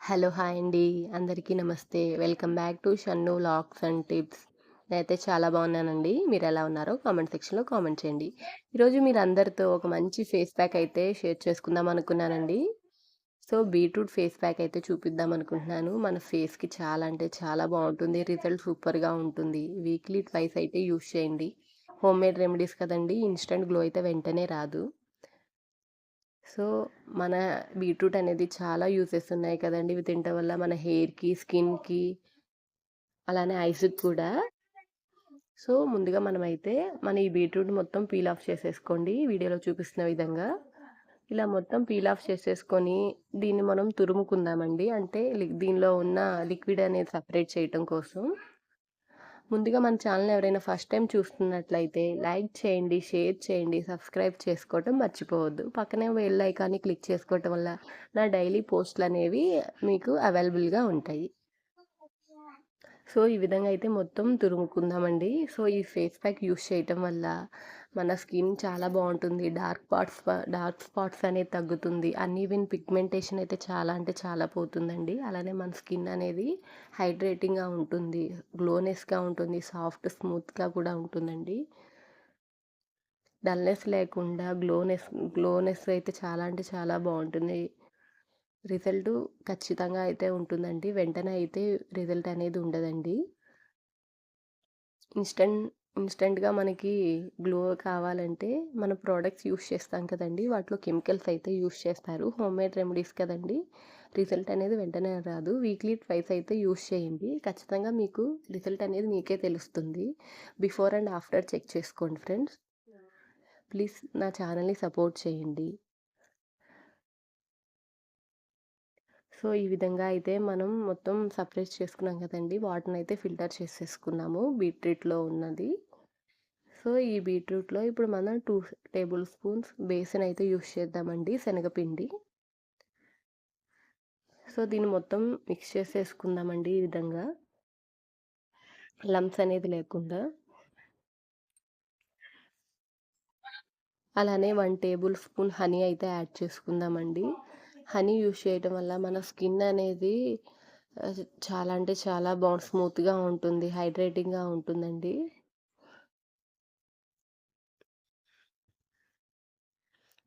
Hello hi అండి. అందరికీ నమస్తే. Welcome back to Shannu locks and tips. నేనైతే చాలా బాగున్నానండి. మీరు ఎలా ఉన్నారో కామెంట్ సెక్షన్లో కామెంట్ చేయండి. ఈరోజు మీరు అందరితో ఒక మంచి ఫేస్ ప్యాక్ అయితే షేర్ చేసుకుందాం అనుకున్నానండి. సో బీట్రూట్ ఫేస్ ప్యాక్ అయితే చూపిద్దాం అనుకుంటున్నాను. మన ఫేస్కి చాలా అంటే చాలా బాగుంటుంది. రిజల్ట్ సూపర్గా ఉంటుంది. వీక్లీ ట్వైస్ అయితే యూస్ చేయండి. హోమ్ మేడ్ రెమెడీస్ కదండి. ఇన్స్టెంట్ గ్లో అయితే వెంటనే రాదు. సో మన బీట్రూట్ అనేది చాలా యూజెస్ ఉన్నాయి కదండి. ఇవి తినటం వల్ల మన హెయిర్కి స్కిన్కి అలానే ఐస్కి కూడా. సో ముందుగా మనమైతే మన ఈ బీట్రూట్ మొత్తం పీల్ ఆఫ్ చేసేసుకోండి. వీడియోలో చూపిస్తున్న విధంగా. ఇలా మొత్తం పీల్ ఆఫ్ చేసేసుకొని దీన్ని మనం తురుముకుందామండి. అంటే దీనిలో ఉన్న లిక్విడ్ అనేది సపరేట్ చేయటం కోసం. ముందుగా మన ఛానల్ ఎవరైనా ఫస్ట్ టైం చూస్తున్నట్లయితే లైక్ చేయండి షేర్ చేయండి సబ్స్క్రైబ్ చేసుకోవటం మర్చిపోవద్దు. పక్కనే వెళ్ళి ఐకాన్ని క్లిక్ చేసుకోవటం వల్ల నా డైలీ పోస్ట్లు అనేవి మీకు అవైలబుల్గా ఉంటాయి. సో ఈ విధంగా అయితే మొత్తం తురుముకుందామండి. సో ఈ ఫేస్ ప్యాక్ యూస్ చేయటం వల్ల మన స్కిన్ చాలా బాగుంటుంది. డార్క్ స్పాట్స్ డార్క్ స్పాట్స్ అనేది తగ్గుతుంది. అన్ఈవెన్ పిగ్మెంటేషన్ అయితే చాలా అంటే చాలా పోతుందండి. అలానే మన స్కిన్ అనేది హైడ్రేటింగ్గా ఉంటుంది. గ్లోనెస్గా ఉంటుంది. సాఫ్ట్ స్మూత్గా కూడా ఉంటుందండి. డల్నెస్ లేకుండా గ్లోనెస్ గ్లోనెస్ అయితే చాలా అంటే చాలా బాగుంటుంది. రిజల్ట్ ఖచ్చితంగా అయితే ఉంటుందండి. వెంటనే అయితే రిజల్ట్ అనేది ఉండదండి. ఇన్స్టెంట్ ఇన్స్టెంట్గా మనకి గ్లో కావాలంటే మన ప్రోడక్ట్స్ యూస్ చేస్తాం కదండి. వాటిలో కెమికల్స్ అయితే యూస్ చేస్తారు. హోమ్ మేడ్ రెమెడీస్ కదండి. రిజల్ట్ అనేది వెంటనే రాదు. వీక్లీ ట్వైస్ అయితే యూస్ చేయండి. ఖచ్చితంగా మీకు రిజల్ట్ అనేది మీకే తెలుస్తుంది. బిఫోర్ అండ్ ఆఫ్టర్ చెక్ చేసుకోండి ఫ్రెండ్స్. ప్లీజ్ నా ఛానల్ని సపోర్ట్ చేయండి. సో ఈ విధంగా అయితే మనం మొత్తం సపరేట్ చేసుకున్నాం కదండి. వాటర్ని అయితే ఫిల్టర్ చేసేసుకున్నాము. బీట్రూట్లో ఉన్నది. సో ఈ బీట్రూట్లో ఇప్పుడు మనం టూ టేబుల్ స్పూన్స్ బేసన్ అయితే యూస్ చేద్దామండి శనగపిండి. సో దీన్ని మొత్తం మిక్స్ చేసేసుకుందామండి ఈ విధంగా. లంప్స్ అనేది లేకుండా. అలానే వన్ టేబుల్ స్పూన్ హనీ అయితే యాడ్ చేసుకుందామండి. హనీ యూస్ చేయడం వల్ల మన స్కిన్ అనేది చాలా అంటే చాలా బాగుంది స్మూత్గా ఉంటుంది హైడ్రేటింగ్గా ఉంటుందండి.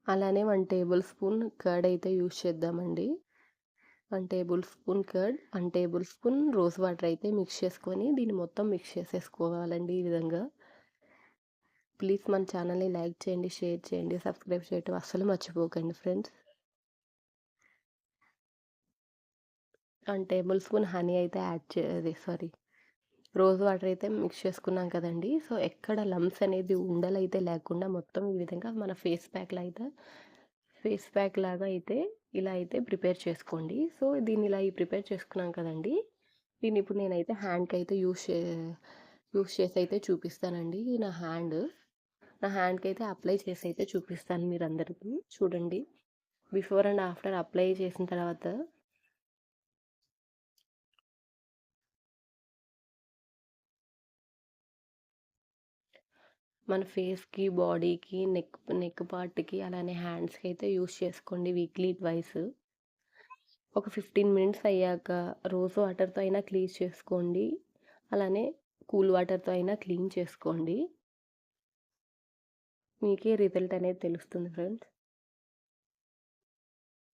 అలానే వన్ టేబుల్ స్పూన్ కర్డ్ అయితే యూస్ చేద్దామండి. One tablespoon curd one tablespoon rose water అయితే మిక్స్ చేసుకొని దీన్ని మొత్తం మిక్స్ చేసేసుకోవాలండి ఈ విధంగా. ప్లీజ్ మన ఛానల్ని లైక్ చేయండి షేర్ చేయండి సబ్స్క్రైబ్ చేయటం అస్సలు మర్చిపోకండి friends. One table spoon honey అయితే యాడ్ చేయాలి సారీ రోజ్ వాటర్ అయితే మిక్స్ చేసుకున్నాం కదండి. సో ఎక్కడ లమ్స్ అనేది ఉండలైతే లేకుండా మొత్తం ఈ విధంగా మన ఫేస్ ప్యాక్లో అయితే ఫేస్ ప్యాక్ లాగా అయితే ఇలా అయితే ప్రిపేర్ చేసుకోండి. సో దీన్ని ఇలా ప్రిపేర్ చేసుకున్నాం కదండి. దీన్ని ఇప్పుడు నేనైతే హ్యాండ్కి అయితే యూస్ చే యూస్ చేసి అయితే చూపిస్తానండి. నా హ్యాండ్ నా హ్యాండ్కి అయితే అప్లై చేసి అయితే చూపిస్తాను మీరు అందరికీ చూడండి. బిఫోర్ అండ్ ఆఫ్టర్ అప్లై చేసిన తర్వాత మన ఫేస్కి బాడీకి నెక్ నెక్ పార్ట్కి అలానే హ్యాండ్స్కి అయితే యూస్ చేసుకోండి వీక్లీ ట్వైస్. ఒక ఫిఫ్టీన్ మినిట్స్ అయ్యాక రోజ్ వాటర్తో అయినా క్లీన్ చేసుకోండి. అలానే కూల్ వాటర్తో అయినా క్లీన్ చేసుకోండి. మీకే రిజల్ట్ అనేది తెలుస్తుంది ఫ్రెండ్స్.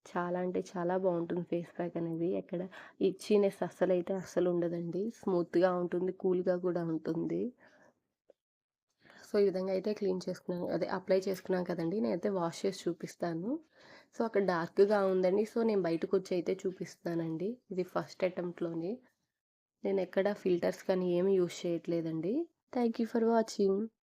చాలా అంటే చాలా బాగుంటుంది ఫేస్ ప్యాక్ అనేది. ఎక్కడ ఇచ్చినెస్ అస్సలు అయితే అస్సలు ఉండదండి. స్మూత్గా ఉంటుంది కూల్గా కూడా ఉంటుంది. సో ఈ విధంగా అయితే క్లీన్ చేసుకున్నాను. అదే అప్లై చేసుకున్నాను కదండి. నేనైతే వాష్ చేసి చూపిస్తాను. సో అక్కడ డార్క్గా ఉందండి. సో నేను బయటకు వచ్చి అయితే చూపిస్తానండి ఇది ఫస్ట్ అటెంప్ట్లోని నేను ఎక్కడ ఫిల్టర్స్ కానీ ఏమి యూస్ చేయట్లేదండి. Thank you for watching.